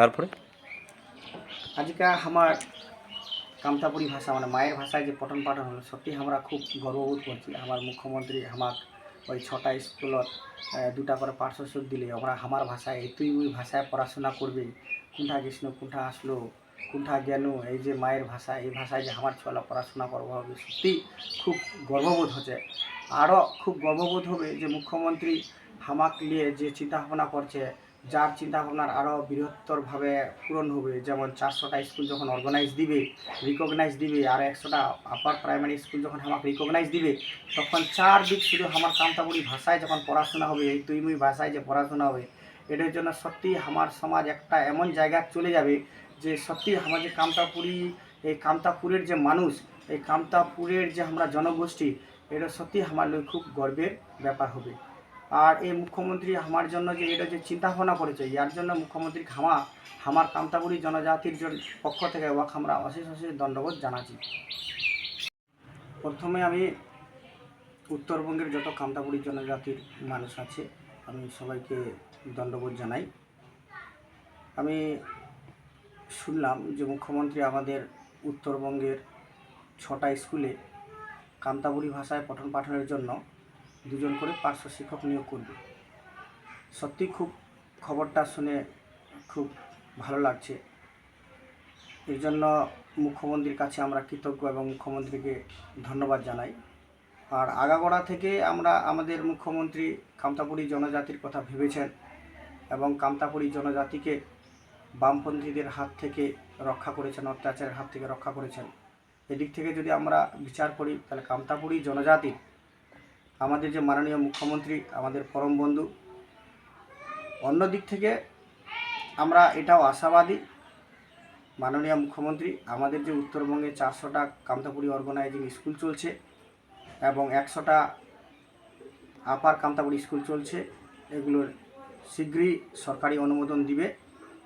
তারপরে? আজকে আমার কামতাপুরি ভাষা মানে মায়ের ভাষায় যে পঠন পাঠন হলো সত্যি আমরা খুব গর্ববোধ করছি। আমার মুখ্যমন্ত্রী, আমার ওই ছটা স্কুলত দুটা করে পার্শ্বসুখ দিলে আমরা আমার ভাষায় তুই ওই ভাষায় পড়াশোনা করবে কোনটা কৃষ্ণ কোনটা আসলো কোনটা জ্ঞান, এই যে মায়ের ভাষা, এই ভাষায় যে আমার ছোলা পড়াশোনা করব হবে সত্যি খুব গর্ববোধ হচ্ছে। আরও খুব গর্ববোধ হবে যে মুখ্যমন্ত্রী হামাক নিয়ে যে চিন্তা ভাবনা করছে যার চিন্তা ভাবনার আরও বৃহত্তরভাবে পূরণ হবে, যেমন চারশোটা স্কুল যখন অর্গানাইজ দিবে রিকগনাইজ দিবে, আর একশোটা আপার প্রাইমারি স্কুল যখন আমাকে রিকগনাইজ দিবে, তখন চারদিক শুধু আমার কামতাবুড়ি ভাষায় যখন পড়াশোনা হবে, এই তুইমুই ভাষায় যে পড়াশোনা হবে, এটার জন্য সত্যি আমার সমাজ একটা এমন জায়গায় চলে যাবে যে সত্যি আমার যে কামতাপুরি এই কামতাপুরের যে মানুষ, এই কামতাপুরের যে আমরা জনগোষ্ঠী, এটা সত্যি আমার খুব গর্বের ব্যাপার হবে। আর এই মুখ্যমন্ত্রী আমার জন্য যে, এটা যে চিন্তা ভাবনা করেছে ইয়ার জন্য মুখ্যমন্ত্রী খামা আমার কামতাপুরি জনজাতির জন- পক্ষ থেকে ওয়াক আমরা অশেষ অশেষ দণ্ডবোধ জানাচ্ছি। প্রথমে আমি উত্তরবঙ্গের যত কামতাপুরি জনজাতির মানুষ আছে, আমি সবাইকে দণ্ডবোধ জানাই। আমি শুনলাম যে, মুখ্যমন্ত্রী আমাদের উত্তরবঙ্গের ছটা স্কুলে কামতাপুরি ভাষায় পঠন পাঠনের জন্য দুজন করে পার্শ্ব শিক্ষক নিয়োগ করবে। সত্যি খুব খবরটা শুনে খুব ভালো লাগছে। এই জন্য মুখ্যমন্ত্রীর কাছে আমরা কৃতজ্ঞ এবং মুখ্যমন্ত্রীকে ধন্যবাদ জানাই। আর আগাগোড়া থেকে আমরা আমাদের মুখ্যমন্ত্রী কামতাপুরি জনজাতির কথা ভেবেছেন এবং কামতাপুরি জনজাতিকে বামপন্থীদের হাত থেকে রক্ষা করেছেন, অত্যাচারের হাত থেকে রক্ষা করেছেন। এদিক থেকে যদি আমরা বিচার করি, তাহলে কামতাপুরি জনজাতি আমাদের যে মাননীয় মুখ্যমন্ত্রী, আমাদের পরম বন্ধু। অন্য দিক থেকে আমরা এটাও আশাবাদী, মাননীয় মুখ্যমন্ত্রী, আমাদের যে উত্তরবঙ্গে চারশোটা কামতাপুরি অর্গানাইজিং স্কুল চলছে এবং একশোটা আপার কামতাপুরি স্কুল চলছে, এগুলোর শীঘ্রই সরকারি অনুমোদন দিবে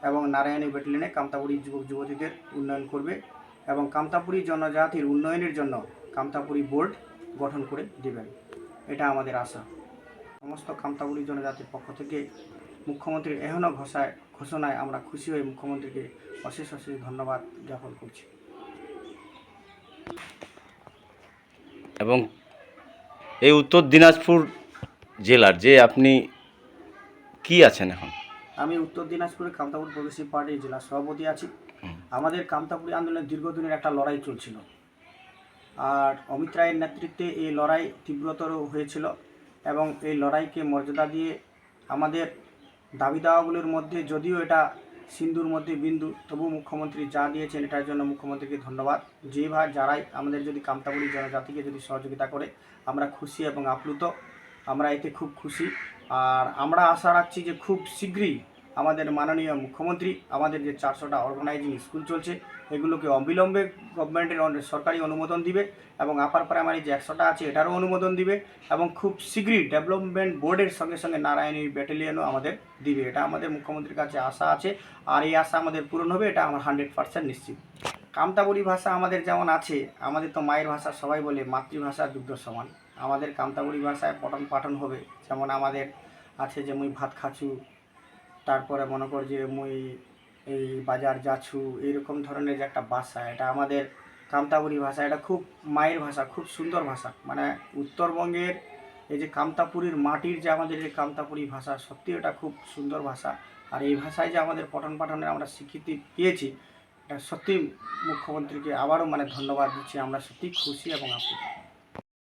এবং নারায়ণী ব্যাটালিয়নে কামতাপুরি যুবক যুবতীদের উন্নয়ন করবে এবং কামতাপুরি জনজাতির উন্নয়নের জন্য কামতাপুরি বোর্ড গঠন করে দেবেন। এটা আমাদের আশা। সমস্ত কামতাপুরি জনজাতির পক্ষ থেকে মুখ্যমন্ত্রীর এহেন ঘোষায় ঘোষণায় আমরা খুশি হয়ে মুখ্যমন্ত্রীকে অশেষ অশেষ ধন্যবাদ জ্ঞাপন করছি। এবং এই উত্তর দিনাজপুর জেলার যে আপনি কি আছেন এখন? আমি উত্তর দিনাজপুরে কামতাপুর প্রগ্রেসিভ পার্টির জেলা সভাপতি আছি। আমাদের কামতাপুরি আন্দোলনের দীর্ঘদিনের একটা লড়াই চলছিল। আর অমিত রায়ের নেতৃত্বে এই লড়াই তীব্রতর হয়েছিল এবং এই লড়াইকে মর্যাদা দিয়ে আমাদের দাবি দাওয়াগুলোর মধ্যে যদিও এটা সিন্ধুর মধ্যে বিন্দু তবু মুখ্যমন্ত্রী যা দিয়েছেন এটার জন্য মুখ্যমন্ত্রীকে ধন্যবাদ। যেভাবে যারাই আমাদের যদি কামতাপুরি জনজাতিকে যদি সহযোগিতা করে, আমরা খুশি এবং আপ্লুত। আমরা এতে খুব খুশি। আর আমরা আশা রাখছি যে খুব শীঘ্রই আমাদের মাননীয় মুখ্যমন্ত্রী, আমাদের যে চারশোটা অর্গানাইজিং স্কুল চলছে, এগুলোকে অবিলম্বে গভর্নমেন্টের সরকারি অনুমোদন দিবে এবং আপার প্রাইমারি যে একশোটা আছে এটারও অনুমোদন দিবে এবং খুব শীঘ্রই ডেভেলপমেন্ট বোর্ডের সঙ্গে সঙ্গে নারায়ণী ব্যাটালিয়নও আমাদের দিবে। এটা আমাদের মুখ্যমন্ত্রীর কাছে আশা আছে আর এই আশা আমাদের পূরণ হবে, এটা আমার হান্ড্রেড পার্সেন্ট নিশ্চিত। কামতাবুড়ি ভাষা আমাদের যেমন আছে, আমাদের তো মায়ের ভাষা সবাই বলে, মাতৃভাষা দুগ্ধ সমান। আমাদের কামতাবুড়ি ভাষায় পঠন পাঠন হবে, যেমন আমাদের আছে যে মুই ভাত খাচু তারপরে মনে কর যে মুই এই বাজার যাছু এইরকম ধরনের যে একটা ভাষা, এটা আমাদের কামতাপুরি ভাষা, এটা খুব মায়ের ভাষা, খুব সুন্দর ভাষা। মানে উত্তরবঙ্গের এই যে কামতাপুরীর মাটির যে আমাদের যে কামতাপুরি ভাষা, সত্যি এটা খুব সুন্দর ভাষা। আর এই ভাষায় যে আমাদের পঠন পাঠনের আমরা স্বীকৃতি পেয়েছি, এটা সত্যি মুখ্যমন্ত্রীকে আবারও মানে ধন্যবাদ দিচ্ছি। আমরা সত্যি খুশি এবং আপ্লুত।